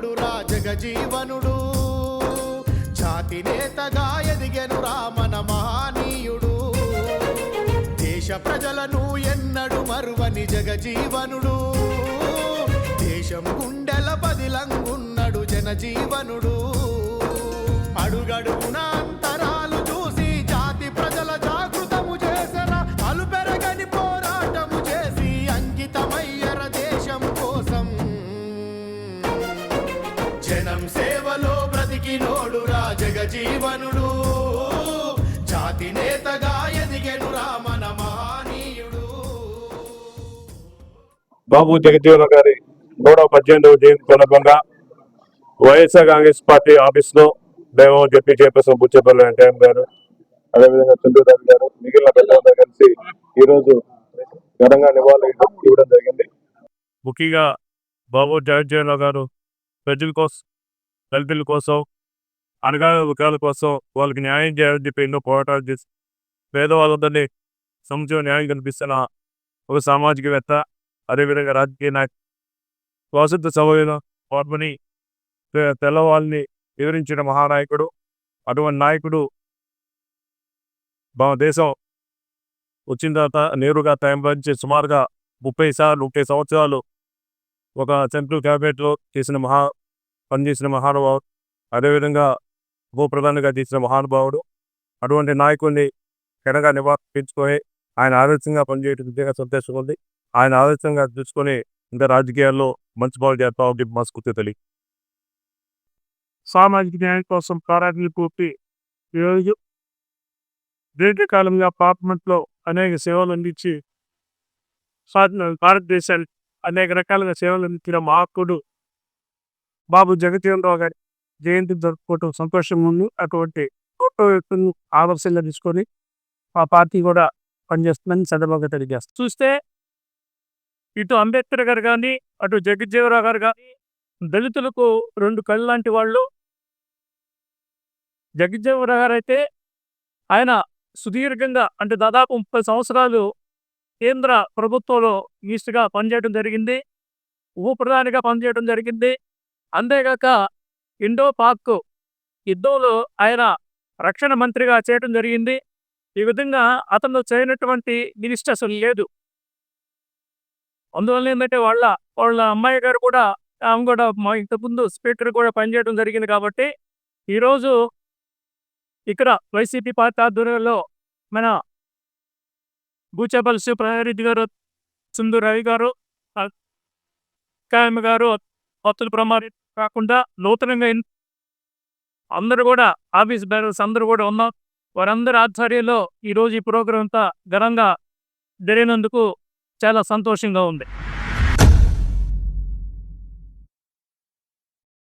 రాముడు రాజగ జీవనుడు జాతి నేతగా ఎదిగెను రామన మహానీయుడు. దేశ ప్రజలను ఎన్నడు మరువని జగజీవనుడు. దేశం గుండెల బదిలంగున్నడు జనజీవనుడు. అడుగడుగునా జనం సేవలో బ్రతికినోడురా జగజీవనుడు జాతి నేతగా ఎదిగెను రామన మహనీయుడు. బాబు జగజ్జీవన గారి నూట పద్దెనిమిదవ జయంతి సందర్భంగా వైఎస్ఆర్ కాంగ్రెస్ పార్టీ ఆఫీస్లో మేము జడ్పీ చైర్పర్సన్ బుచ్చేపల్లి వెంకయ్య గారు అదేవిధంగా చంద్రబాబు గారు మిగిలిన పెద్దలందరూ కలిసి ఈ రోజు ఘనంగా నివాళులు ఇవ్వడం జరిగింది. ముఖ్యంగా బాబు జగజ్జీవన గారు ప్రజల కోసం దళితుల కోసం అనగా వర్గాల కోసం వాళ్ళకి న్యాయం చేయాలని చెప్పి ఎన్నో పోరాటాలు చేసి పేదవాళ్ళందరినీ సముచిత న్యాయం కనిపిస్తున్న ఒక సామాజికవేత్త అదేవిధంగా రాజకీయ నాయకు స్వాతంత్ర సమయంలో పాల్పని తెల్లవాళ్ళని వివరించిన మహానాయకుడు అటువంటి నాయకుడు మన దేశం వచ్చిన తర్వాత నేరుగా తయంపరించి సుమారుగా ముప్పై సార్లు ముప్పై సంవత్సరాలు ఒక సెంట్రల్ క్యాబినెట్లో చేసిన మహా పనిచేసిన మహానుభావుడు అదేవిధంగా భూప్రధానిగా ప్రధానిగా చేసిన మహానుభావుడు అటువంటి నాయకుడిని ఘనంగా నివారించుకొని ఆయన ఆదర్శంగా పనిచేయడం నిజంగా సంతోషం ఉంది. ఆయన ఆదర్శంగా చూసుకొని ఇంకా రాజకీయాల్లో మంచి బాగు చేస్తామని చెప్పి మా స్ఫూర్తి తెలియ సామాజిక న్యాయం కోసం పోరాటాలు పూర్తి ఈరోజు. దీర్ఘకాలంగా పార్లమెంట్లో అనేక సేవలు అందించి భారతదేశానికి అనేక రకాలుగా సేవలు అందించిన మాకుడు బాబు జగజీవనరావు గారి జయంతి జరుపుకోవటం సంతోషంగా ఉంది. అటువంటి గొప్ప వ్యక్తులను ఆదర్శంగా తీసుకొని మా పార్టీ కూడా పనిచేస్తుందని చంద్రబాబు తెలియజేస్తాం చూస్తే ఇటు అంబేద్కర్ గారు కానీ అటు జగజ్జీవరావు గారు కానీ దళితులకు రెండు కళ్ళు లాంటి వాళ్ళు జగజ్జీవరావు గారు అయితే ఆయన సుదీర్ఘంగా అంటే దాదాపు ముప్పై సంవత్సరాలు కేంద్ర ప్రభుత్వంలో ఈస్ట్గా పనిచేయడం జరిగింది. ఉప ప్రధానిగా పనిచేయడం జరిగింది. అంతేగాక ఇండో పాక్ యుద్ధంలో ఆయన రక్షణ మంత్రిగా చేయడం జరిగింది. ఈ విధంగా అతను చేయనటువంటి మినిస్టర్ అసలు లేదు. అందువల్ల ఏంటంటే వాళ్ళ వాళ్ళ అమ్మాయి గారు కూడా ఆమె కూడా మా ఇంతకుముందు స్పీకర్ కూడా పనిచేయడం జరిగింది కాబట్టి ఈరోజు ఇక్కడ వైసీపీ పార్టీ ఆధ్వర్యంలో మన బూచేపల్లి శివప్రసాదరెడ్డి గారు సింధు రవి గారు కాయమ్మ గారు భక్తుల ప్రమారి కాకుండా నూతనంగా అందరూ కూడా ఆఫీస్ బేరర్స్ అందరూ కూడా ఉన్నారు వారందరి ఆధ్వర్యంలో ఈరోజు ఈ ప్రోగ్రాం అంతా ఘనంగా జరిగినందుకు చాలా సంతోషంగా ఉంది.